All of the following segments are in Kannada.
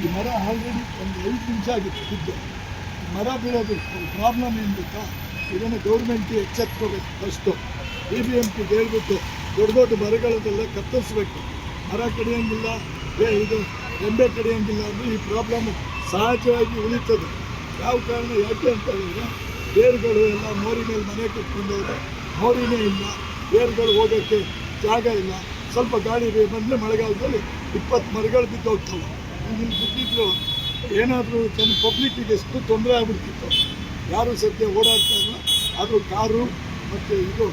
ಈ ಮರ ಆಲ್ರೆಡಿ ಒಂದು ಐದು ನಿಮಿಷ ಆಗಿತ್ತು ಬಿದ್ದು. ಮರ ಬೀಳೋದು ಪ್ರಾಬ್ಲಮ್ ಏನು ಗೊತ್ತಾ? ಇದನ್ನು ಗೌರ್ಮೆಂಟ್ಗೆ ಎಚ್ಚೆತ್ಕೋಬೇಕು ಫಸ್ಟು ಬಿ ಬಿ ಎಂ ಪಿಗೆ ಹೇಳ್ಬಿಟ್ಟು ದೊಡ್ಡ ದೊಡ್ಡ ಮರಗಳನ್ನೆಲ್ಲ ಕತ್ತರಿಸ್ಬೇಕು. ಮರ ಕಡಿಯೋಂಗಿಲ್ಲ ಇದು ಎಂಬೆ ಕಡಿಯೋಂಗಿಲ್ಲ ಅಂದರೆ ಈ ಪ್ರಾಬ್ಲಮ್ ಸಹಜವಾಗಿ ಉಳಿತದೆ. ಯಾವ ಕಾರಣ, ಯಾಕೆ ಅಂತ ಹೇಳಿದ್ರೆ ಬೇರುಗಳು ಎಲ್ಲ ಮೋರಿ ಮೇಲೆ ಮನೆ ಕಟ್ಕೊಂಡವ್ರೆ ಮೋರಿನೇ ಇಲ್ಲ, ಬೇರುಗಳು ಹೋಗೋಕ್ಕೆ ಜಾಗ ಇಲ್ಲ. ಸ್ವಲ್ಪ ಗಾಳಿ ಬಂದರೆ ಮಳೆಗಾಲದಲ್ಲಿ ಇಪ್ಪತ್ತು ಮರಗಳು ಬಿದ್ದೋಗ್ತವೆ. ಇಲ್ಲಿ ಬಿದ್ದಿದ್ರು ಏನಾದರೂ ಜನ ಪಬ್ಲಿಕ್ಕಿಗೆ ಎಷ್ಟು ತೊಂದರೆ ಆಗ್ಬಿಡ್ತಿತ್ತು. ಯಾರು ಸದ್ಯ ಓಡಾಡ್ತಾ ಇಲ್ಲ ಆದರೂ ಕಾರು ಮತ್ತು ಇದು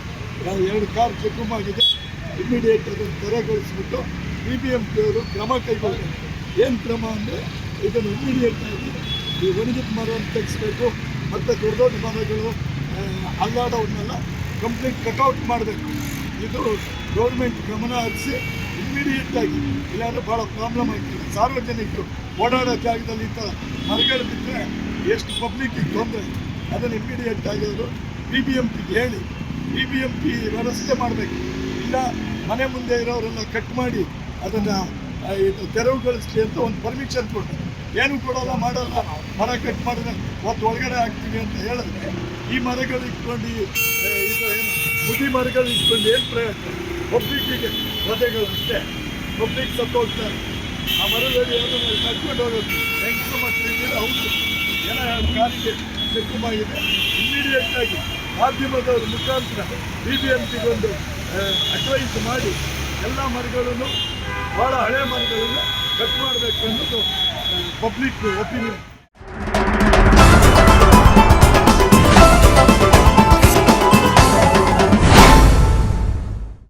ಎರಡು ಕಾರ್ ಚೆಕಮ್ ಆಗಿದೆ. ಇಮಿಡಿಯೇಟ್ ಅದನ್ನು ತೆರೆಗೊಳಿಸ್ಬಿಟ್ಟು ಬಿ ಬಿ ಎಂ ಪಿಯವರು ಕ್ರಮ ಕೈಗೊಳ್ಳಬೇಕು. ಏನು ಕ್ರಮ ಅಂದರೆ ಇದನ್ನು ಇಮಿಡಿಯೇಟ್ ಆಗಿ ಈ ಒಣಗಿದ ಮರವನ್ನು ತೆಗೆಸ್ಬೇಕು. ಮತ್ತು ದೊಡ್ಡ ದೊಡ್ಡ ಮರಗಳು ಆ, ಅಲ್ಲಾಡೋವನ್ನೆಲ್ಲ ಕಂಪ್ಲೀಟ್ ಕಟ್ಔಟ್ ಮಾಡಬೇಕು. ಇದು ಗೌರ್ಮೆಂಟ್ ಗಮನ ಹರಿಸಿ ಇಮಿಡಿಯೇಟ್ ಆಗಿ, ಇಲ್ಲಾಂದ್ರೆ ಭಾಳ ಪ್ರಾಬ್ಲಮ್ ಆಗ್ತದೆ ಸಾರ್ವಜನಿಕರು ಓಡಾಡೋ ಜಾಗದಲ್ಲಿ ಇಂಥ ಮರಗಳು ಬಿದ್ದರೆ ಎಷ್ಟು ಪಬ್ಲಿಕ್ಕಿಗೆ ತೊಂದರೆ ಅದನ್ನು ಇಮಿಡಿಯೇಟ್ ಆಗಿ ಅವರು ಬಿ ಬಿ ಎಂ ಪಿಗೆ ಹೇಳಿ ಬಿ ಬಿ ಎಂ ಪಿ ವ್ಯವಸ್ಥೆ ಮಾಡಬೇಕು. ಇಲ್ಲ, ಮನೆ ಮುಂದೆ ಇರೋರೆಲ್ಲ ಕಟ್ ಮಾಡಿ ಅದನ್ನು ಇದು ತೆರವುಗೊಳಿಸ್ಲಿ ಅಂತ ಒಂದು ಪರ್ಮಿಷನ್ ಕೊಟ್ಟರು. ಏನು ಕೊಡೋಲ್ಲ, ಮಾಡಲ್ಲ ಮರ ಕಟ್ ಮಾಡಿದ್ರೆ ಒತ್ತು ಒಳಗಡೆ ಹಾಕ್ತೀವಿ ಅಂತ ಹೇಳಿದ್ರೆ, ಈ ಮರಗಳು ಇಟ್ಕೊಂಡು ಇದು ಏನು ಮಾರ್ಗದಲ್ಲಿ ಮರಗಳು ಇಟ್ಕೊಂಡು ಏನು ಪ್ರಯೋಜನ ಪಬ್ಲಿಕ್ಕಿಗೆ ಪ್ರಜೆಗಳು ಅಷ್ಟೇ. ಪಬ್ಲಿಕ್ ಸತ್ತೋಗ್ತಾರೆ ಆ ಮರದಲ್ಲಿ ಏನೋ ಕಟ್ಕೊಂಡು ಹೋಗೋದು. ಹೆಂಗಸು ಮಕ್ಕಳು ಇದ್ದೀರ ಹೌದು. ಏನೋ ಚೆಕ್ಕುಮಾಗಿದೆ ಇಮಿಡಿಯೇಟ್ ಆಗಿ ಮಾಧ್ಯಮದವ್ರ ಮುಖಾಂತರ ಬಿ ಬಿ ಎಂ ಸಿಗೊಂದು ಅಡ್ವೈಸ್ ಮಾಡಿ ಎಲ್ಲ ಮರಗಳನ್ನು ಭಾಳ ಹಳೆ ಮರಗಳನ್ನು ಕಟ್ ಮಾಡಬೇಕು ಅನ್ನೋದು ಪಬ್ಲಿಕ್ ಒಪಿನಿಯನ್